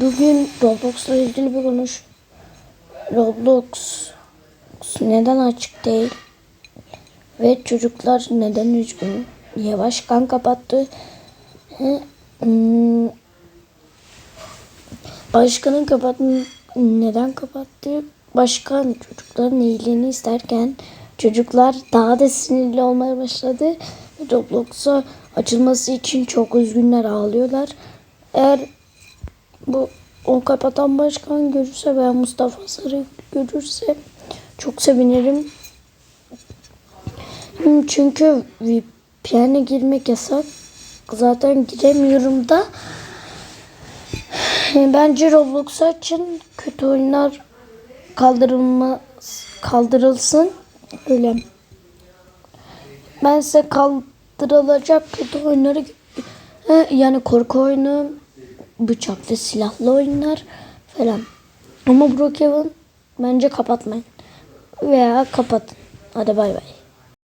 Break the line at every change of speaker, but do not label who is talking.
Bugün Roblox'la ilgili bir konuş. Roblox neden açık değil? Ve çocuklar neden üzgün? Niye başkan kapattı? Hmm, Başkanın kapat neden kapattı? Başkan çocukların iyiliğini isterken çocuklar daha da sinirli olmaya başladı. Roblox'a açılması için çok üzgünler ağlıyorlar. Eğer bu o kapatan başkan görürse veya Mustafa Sarı görürse çok sevinirim. Hmm, Çünkü VPN'e girmek yasak. Zaten giremiyorum da. Bence Roblox açın kötü oyunlar kaldırılmaz kaldırılsın. Öyle. Ben size kaldırılacak kötü oyunları yani korku oyunu, bıçaklı silahlı oyunlar falan. Ama Brookhaven bence kapatmayın. Veya kapatın. Hadi bay bay.